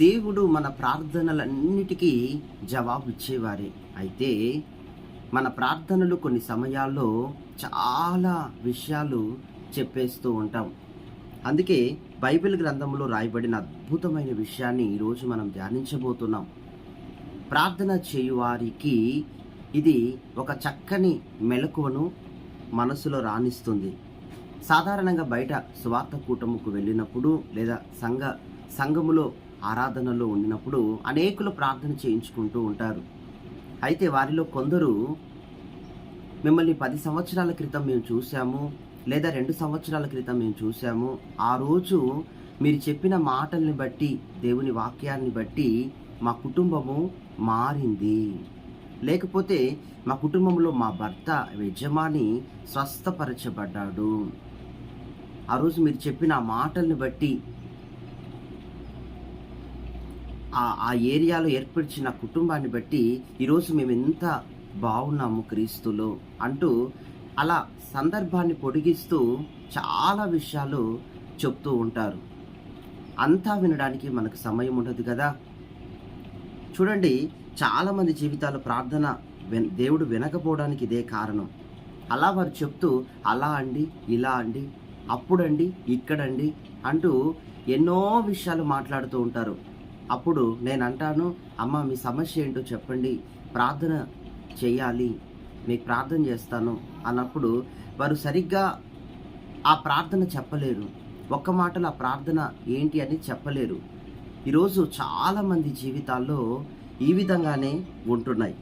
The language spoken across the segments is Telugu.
దేవుడు మన ప్రార్థనలన్నిటికీ జవాబు ఇచ్చేవారే అయితే మన ప్రార్థనలు కొన్ని సమయాల్లో చాలా విషయాలు చెప్పేస్తూ ఉంటాం. అందుకే బైబిల్ గ్రంథంలో రాయబడిన అద్భుతమైన విషయాన్ని ఈరోజు మనం ధ్యానించబోతున్నాం. ప్రార్థన చేయువారికి ఇది ఒక చక్కని మెలకువను మనసులో రాణిస్తుంది. సాధారణంగా బయట స్వార్థ కూటముకు వెళ్ళినప్పుడు లేదా సంఘ సంఘములో ఆరాధనలో ఉండినప్పుడు అనేకులు ప్రార్థన చేయించుకుంటూ ఉంటారు. అయితే వారిలో కొందరు మిమ్మల్ని పది సంవత్సరాల క్రితం మేము చూసాము లేదా రెండు సంవత్సరాల క్రితం మేము చూసాము ఆ రోజు మీరు చెప్పిన మాటల్ని బట్టి దేవుని వాక్యాన్ని బట్టి మా కుటుంబము మారింది. లేకపోతే మా కుటుంబంలో మా భర్త యజమాని స్వస్థపరచబడ్డాడు. ఆ రోజు మీరు చెప్పిన మాటల్ని బట్టి ఆ ఆ ఏరియాలో ఏర్పరిచిన కుటుంబాన్ని బట్టి ఈరోజు మేము ఎంత బాగున్నాము క్రీస్తులో అంటూ అలా సందర్భాన్ని పొడిగిస్తూ చాలా విషయాలు చెప్తూ ఉంటారు. అంతా వినడానికి మనకు సమయం ఉండదు కదా? చూడండి చాలామంది జీవితాలు ప్రార్థన దేవుడు వినకపోవడానికి ఇదే కారణం. అలా వారు చెప్తూ అలా అండి ఇలా అండి అప్పుడండి ఇక్కడండి అంటూ ఎన్నో విషయాలు మాట్లాడుతూ ఉంటారు. అప్పుడు నేను అంటాను అమ్మ మీ సమస్య ఏంటో చెప్పండి. ప్రార్థన చేయాలి. మీకు ప్రార్థన చేస్తాను. అన్నప్పుడు వారు సరిగ్గా ఆ ప్రార్థన చెప్పలేరు. ఒక్క మాటలో ఆ ప్రార్థన ఏంటి అని చెప్పలేరు. ఈరోజు చాలామంది జీవితాల్లో ఈ విధంగానే ఉంటున్నాయి.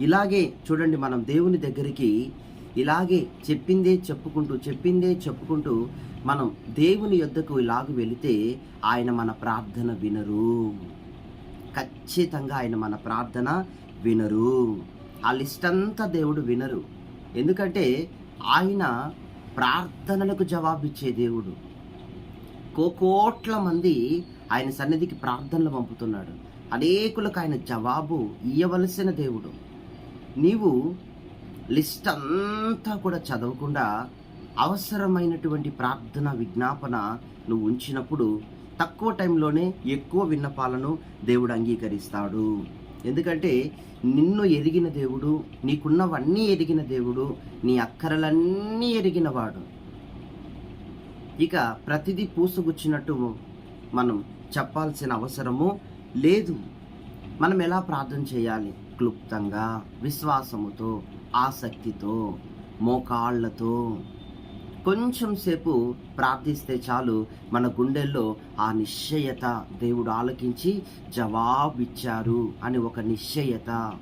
ఇలాగే చూడండి మనం దేవుని దగ్గరికి ఇలాగే చెప్పిందే చెప్పుకుంటూ చెప్పిందే చెప్పుకుంటూ మనం దేవుని యొద్దకు ఇలాగ వెళితే ఆయన మన ప్రార్థన వినరు. ఖచ్చితంగా ఆయన మన ప్రార్థన వినరు. ఆ లిస్ట్ అంతా దేవుడు వినరు. ఎందుకంటే ఆయన ప్రార్థనలకు జవాబిచ్చే దేవుడు. కోకోట్ల మంది ఆయన సన్నిధికి ప్రార్థనలు పంపుతున్నాడు. అనేకులకు ఆయన జవాబు ఇయ్యవలసిన దేవుడు. నీవు లిస్ట్ అంతా కూడా చదవకుండా అవసరమైనటువంటి ప్రార్థన విజ్ఞాపన నువ్వు ఉంచినప్పుడు తక్కువ టైంలోనే ఎక్కువ విన్నపాలను దేవుడు అంగీకరిస్తాడు. ఎందుకంటే నిన్ను ఎరిగిన దేవుడు నీకున్నవన్నీ ఎరిగిన దేవుడు నీ అక్కరలన్నీ ఎరిగినవాడు. ఇక ప్రతిదీ పూసగుచ్చినట్టు మనం చెప్పాల్సిన అవసరము లేదు. మనం ఎలా ప్రార్థన చేయాలి? క్లుప్తంగా విశ్వాసముతో ఆసక్తితో మోకాళ్ళతో కొంచెం సేపు ప్రార్థిస్తే చాలు మన గుండెల్లో ఆ నిశ్చయత దేవుడు ఆలకించి జవాబిచ్చారు అని ఒక నిశ్చయత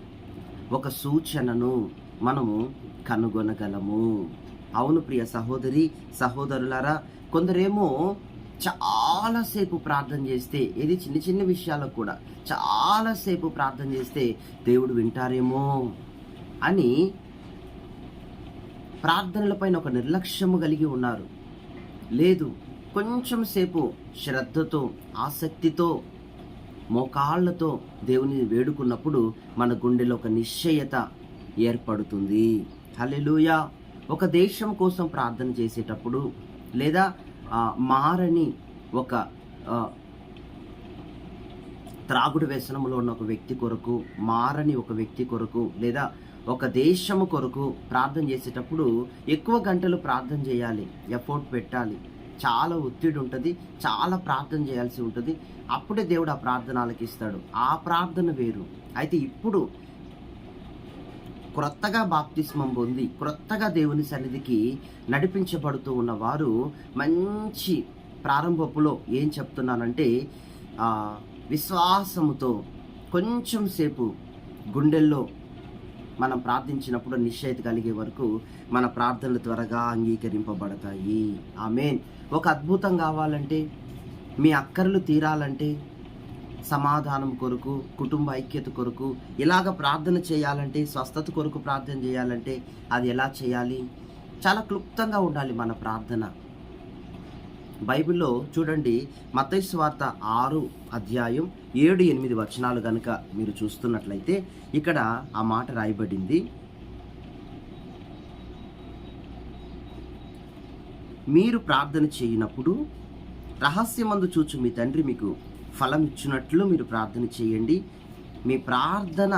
ఒక సూచనను మనము కనుగొనగలము. అవును ప్రియ సహోదరి సహోదరులారా కొందరేమో చాలాసేపు ప్రార్థన చేస్తే ఇది చిన్న చిన్న విషయాలకు కూడా చాలాసేపు ప్రార్థన చేస్తే దేవుడు వింటారేమో అని ప్రార్థనలపైన ఒక నిర్లక్ష్యము కలిగి ఉన్నారు. లేదు కొంచెం సేపు శ్రద్ధతో ఆసక్తితో మోకాళ్ళతో దేవుని వేడుకున్నప్పుడు మన గుండెలో ఒక నిశ్చయత ఏర్పడుతుంది. హలెలుయా ఒక దేశం కోసం ప్రార్థన చేసేటప్పుడు లేదా మారని ఒక త్రాగుడు వ్యసనంలో ఉన్న ఒక వ్యక్తి కొరకు మారని ఒక వ్యక్తి కొరకు లేదా ఒక దేశము కొరకు ప్రార్థన చేసేటప్పుడు ఎక్కువ గంటలు ప్రార్థన చేయాలి ఎఫోర్ట్ పెట్టాలి. చాలా ఒత్తిడి ఉంటుంది చాలా ప్రార్థన చేయాల్సి ఉంటుంది. అప్పుడే దేవుడు ఆ ప్రార్థన ఆలకిస్తాడు ఆ ప్రార్థన వేరు. అయితే ఇప్పుడు క్రొత్తగా బాప్తిస్మం పొంది క్రొత్తగా దేవుని సన్నిధికి నడిపించబడుతూ ఉన్నవారు మంచి ప్రారంభపులో ఏం చెప్తున్నానంటే విశ్వాసముతో కొంచెం సేపు గుండెల్లో మనం ప్రార్థించినప్పుడు నిశ్చయిత కలిగే వరకు మన ప్రార్థనలు త్వరగా అంగీకరింపబడతాయి. ఆ మెయిన్ ఒక అద్భుతం కావాలంటే మీ అక్కర్లు తీరాలంటే సమాధానం కొరకు కుటుంబ ఐక్యత కొరకు ఇలాగ ప్రార్థన చేయాలంటే స్వస్థత కొరకు ప్రార్థన చేయాలంటే అది ఎలా చేయాలి? చాలా క్లుప్తంగా ఉండాలి మన ప్రార్థన. బైబిల్లో చూడండి మత్తయి వార్త ఆరు అధ్యాయం ఏడు ఎనిమిది వచనాలు కనుక మీరు చూస్తున్నట్లయితే ఇక్కడ ఆ మాట రాయబడింది. మీరు ప్రార్థన చేయనప్పుడు రహస్యమందు చూచు మీ తండ్రి మీకు ఫలం ఇచ్చినట్లు మీరు ప్రార్థన చేయండి. మీ ప్రార్థన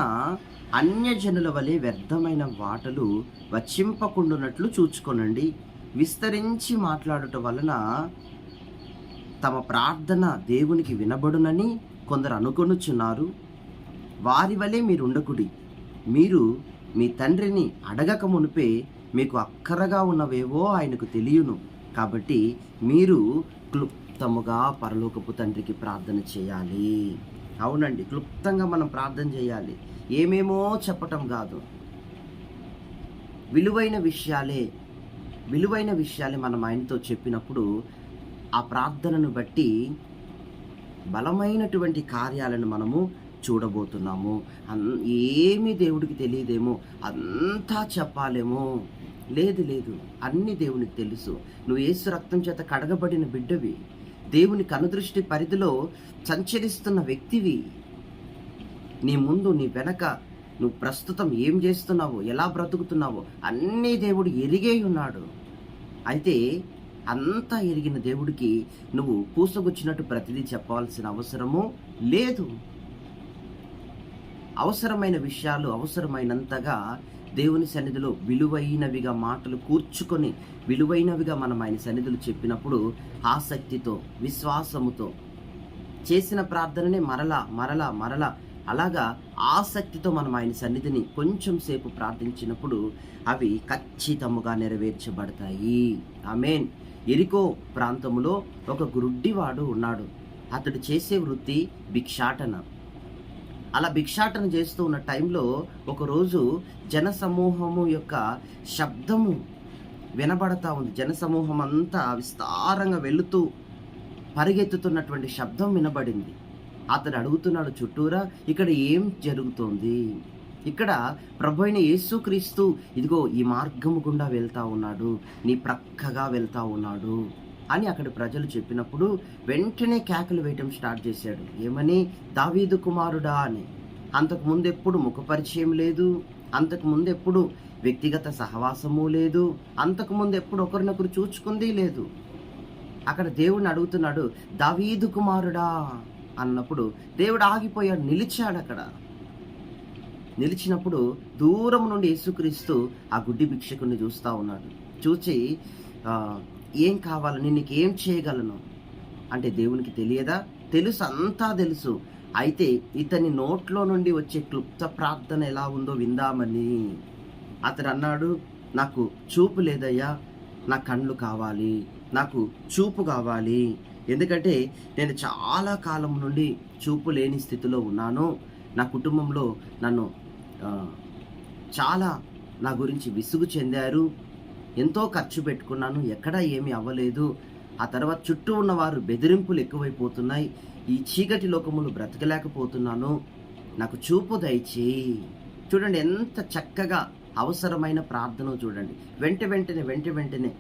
అన్యజనుల వలె వ్యర్థమైన వాటలు వచ్చింపకుండునట్లు చూచుకొనండి. విస్తరించి మాట్లాడుట వలన తమ ప్రార్థన దేవునికి వినబడునని కొందరు అనుకొనుచున్నారు. వారి వలె మీరు ఉండకుడి మీరు మీ తండ్రిని అడగక మునిపే మీకు అక్కరగా ఉన్నవేవో ఆయనకు తెలియను. కాబట్టి మీరు క్లుప్తముగా పరలోకపు తండ్రికి ప్రార్థన చేయాలి. అవునండి క్లుప్తంగా మనం ప్రార్థన చేయాలి. ఏమేమో చెప్పటం కాదు. విలువైన విషయాలే విలువైన విషయాలు మనం ఆయనతో చెప్పినప్పుడు ఆ ప్రార్థనను బట్టి బలమైనటువంటి కార్యాలను మనము చూడబోతున్నాము. అన్ దేవుడికి తెలియదేమో అంతా చెప్పాలేమో. లేదు లేదు అన్ని దేవునికి తెలుసు. నువ్వు ఏసు రక్తం చేత కడగబడిన బిడ్డవి. దేవుని కనుదృష్టి పరిధిలో సంచరిస్తున్న వ్యక్తివి. నీ ముందు నీ వెనక నువ్వు ప్రస్తుతం ఏం చేస్తున్నావో ఎలా బ్రతుకుతున్నావో అన్నీ దేవుడు ఎరిగే ఉన్నాడు. అయితే అంతా ఎరిగిన దేవుడికి నువ్వు పూసగుచ్చినట్టు ప్రతిదీ చెప్పాల్సిన అవసరము లేదు. అవసరమైన విషయాలు అవసరమైనంతగా దేవుని సన్నిధిలో విలువైనవిగా మాటలు కూర్చుకొని విలువైనవిగా మనం ఆయన సన్నిధులు చెప్పినప్పుడు ఆసక్తితో విశ్వాసముతో చేసిన ప్రార్థననే మరలా మరలా మరలా అలాగా ఆసక్తితో మనం ఆయన సన్నిధిని కొంచెం సేపు ప్రార్థించినప్పుడు అవి ఖచ్చితముగా నెరవేర్చబడతాయి. ఆమెన్. ఎరికో ప్రాంతంలో ఒక గురుడ్డివాడు ఉన్నాడు. అతడు చేసే వృత్తి భిక్షాటన. అలా భిక్షాటన చేస్తూ ఉన్న టైంలో ఒకరోజు జనసమూహము యొక్క శబ్దము వినబడతా ఉంది. జనసమూహం అంతా విస్తారంగా వెళుతూ పరిగెత్తుతున్నటువంటి శబ్దం వినబడింది. అతడు అడుగుతున్నాడు చుట్టూరా ఇక్కడ ఏం జరుగుతోంది? ఇక్కడ ప్రభు అయిన యేసుక్రీస్తు ఇదిగో ఈ మార్గము గుండా వెళ్తా ఉన్నాడు నీ ప్రక్కగా వెళ్తా ఉన్నాడు అని అక్కడ ప్రజలు చెప్పినప్పుడు వెంటనే కేకలు వేయటం స్టార్ట్ చేశాడు. ఏమని? దావీదు కుమారుడా అని. అంతకు ముందు ఎప్పుడు ముఖపరిచయం లేదు అంతకు ముందు ఎప్పుడు వ్యక్తిగత సహవాసము లేదు అంతకు ముందు ఎప్పుడు ఒకరినొకరు చూచుకుంది లేదు. అక్కడ దేవుణ్ణి అడుగుతున్నాడు దావీదు కుమారుడా అన్నప్పుడు దేవుడు ఆగిపోయాడు నిలిచాడు అక్కడ. నిలిచినప్పుడు దూరం నుండి యేసుక్రీస్తు ఆ గుడ్డి భిక్షకుని చూస్తూ ఉన్నాడు. చూచి ఏం కావాలి? నేను ఏం చేయగలను? అంటే దేవునికి తెలియదా? తెలుసు అంతా తెలుసు. అయితే ఇతని నోట్లో నుండి వచ్చే క్లుప్త ప్రార్థన ఎలా ఉందో విందామని. అతడు అన్నాడు నాకు చూపు లేదయ్యా నా కళ్ళు కావాలి నాకు చూపు కావాలి. ఎందుకంటే నేను చాలా కాలం నుండి చూపు లేని స్థితిలో ఉన్నాను. నా కుటుంబంలో నన్ను చాలా నా గురించి విసుగు చెందారు. ఎంతో ఖర్చు పెట్టుకున్నాను. ఎక్కడా ఏమీ అవ్వలేదు. ఆ తర్వాత చుట్టూ ఉన్నవారు బెదిరింపులు ఎక్కువైపోతున్నాయి. ఈ చీకటి లోకములు బ్రతకలేకపోతున్నాను. నాకు చూపు దయచేయి. చూడండి ఎంత చక్కగా అవసరమైన ప్రార్థన చూడండి. వెంట వెంటనే వెంట వెంటనే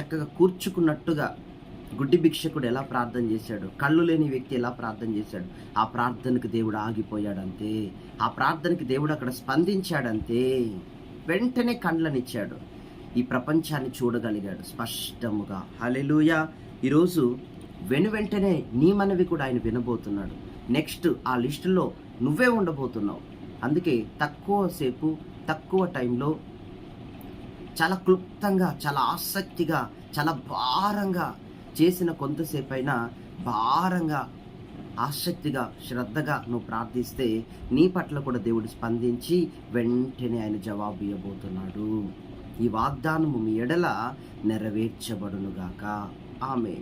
చక్కగా కూర్చుకున్నట్టుగా గుడ్డి భిక్షకుడు ఎలా ప్రార్థన చేశాడు? కళ్ళు లేని వ్యక్తి ఎలా ప్రార్థన చేశాడు? ఆ ప్రార్థనకు దేవుడు ఆగిపోయాడంతే. ఆ ప్రార్థనకి దేవుడు అక్కడ స్పందించాడంతే. వెంటనే కండ్లనిచ్చాడు. ఈ ప్రపంచాన్ని చూడగలిగాడు స్పష్టముగా. హలెలుయ ఈరోజు వెను వెంటనే నీ మనవి కూడా ఆయన వినబోతున్నాడు. నెక్స్ట్ ఆ లిస్టులో నువ్వే ఉండబోతున్నావు. అందుకే తక్కువ సేపు తక్కువ టైంలో చాలా క్లుప్తంగా చాలా ఆసక్తిగా చాలా భారంగా చేసిన కొంతసేపు అయినా భారంగా ఆసక్తిగా శ్రద్ధగా నువ్వు ప్రార్థిస్తే నీ పట్ల కూడా దేవుడు స్పందించి వెంటనే ఆయన జవాబు ఇవ్వబోతున్నాడు. ఈ వాగ్దానము మీ ఎడల నెరవేర్చబడునుగాక. ఆమె